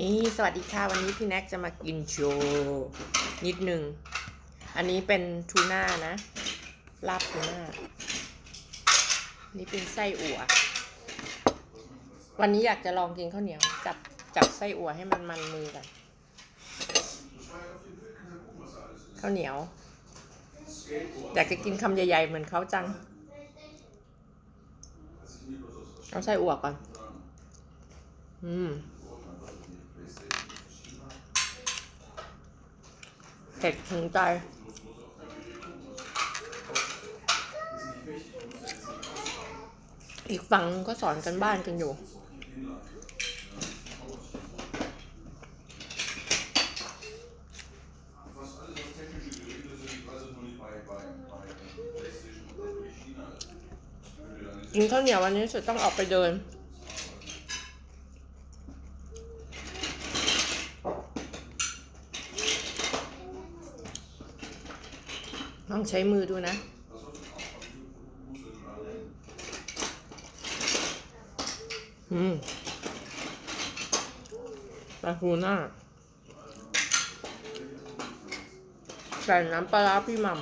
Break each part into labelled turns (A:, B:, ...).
A: นี่สวัสดีค่ะ วันนี้พี่แน็กจะมากินโชว์นิดนึง อันนี้เป็นทูน่านะ ลาบทูน่า นี่เป็นไส้อั่ว วันนี้อยากจะลองกินข้าวเหนียว จับจับไส้อั่วให้มันมันมือกันข้าวเหนียว อยากจะกินคำใหญ่ๆเหมือนเขาจัง เอาไส้อั่วก่อน อืม ผ็ดถึงใจ อีกฝั่งก็สอนกันบ้านกันอยู่ กินข้าวเหนียววันนี้สุดต้องออกไปเดิน ลองใช้มือดูนะ อืมปลาทูน่าใส่น้ำปลาร้าพี่หม่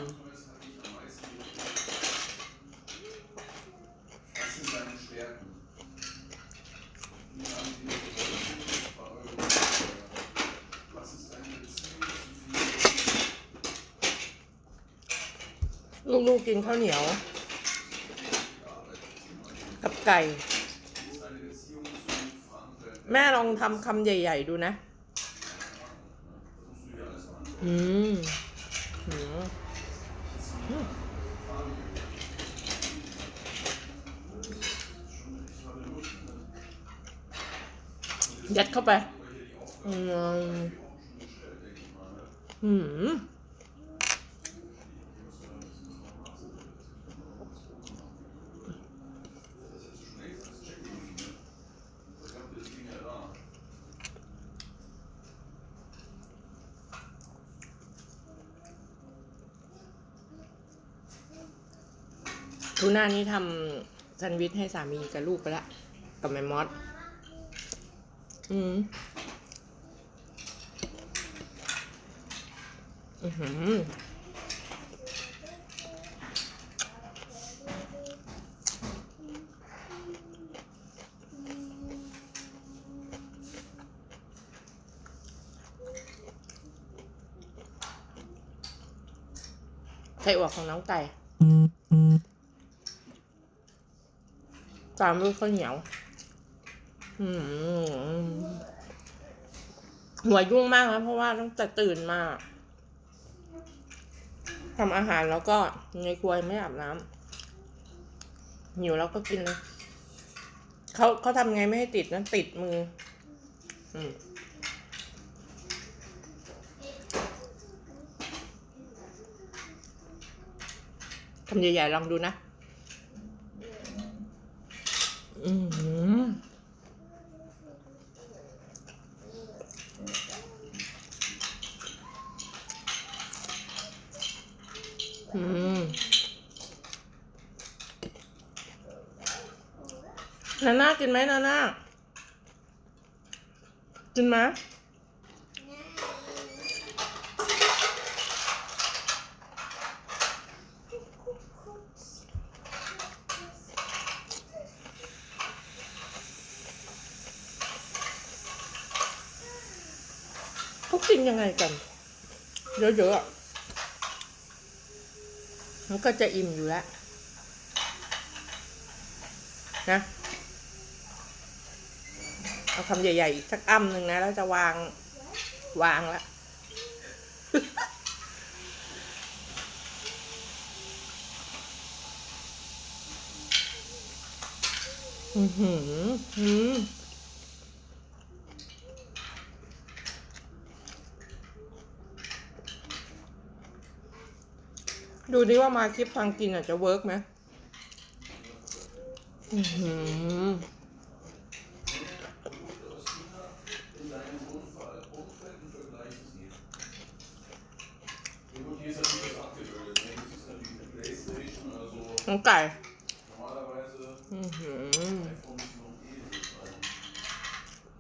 A: ลูกๆกกินข้าวเหนียว กับไก่ แม่ลองทำคำใหญ่ ๆ ดูนะ อืมอืมยัดเข้าไป อืมอืม ทูน่านี้ทำแซนด์วิชให้สามีกับลูกไปละ กับแม่มอสอืมอือหืไส้อั่วของน้องไก่ ตามด้วยข้าวเหนียวหัวยุ่งมากนะเพราะว่าต้องแต่ตื่นมาทำอาหารแล้วก็ในครัวไม่อาบน้ำหิวแล้วก็กินเลยเขาเขาทำไงไม่ให้ติดนะติดมือ อืมทำใหญ่ๆลองดูนะ อือหือ อืม นาน่ากินไหมนาน่ากินไหมเขากินยังไงกัน เยอะๆอะ มันก็จะอิ่มอยู่แล้วนะ เอาคำใหญ่ๆอีกสักอ้ำหนึ่งนะ แล้วจะวางวางละอือหืออืม ดูนี่ว่ามาคลิปฟังกินอาจจะเวิร์กไหมอือไก่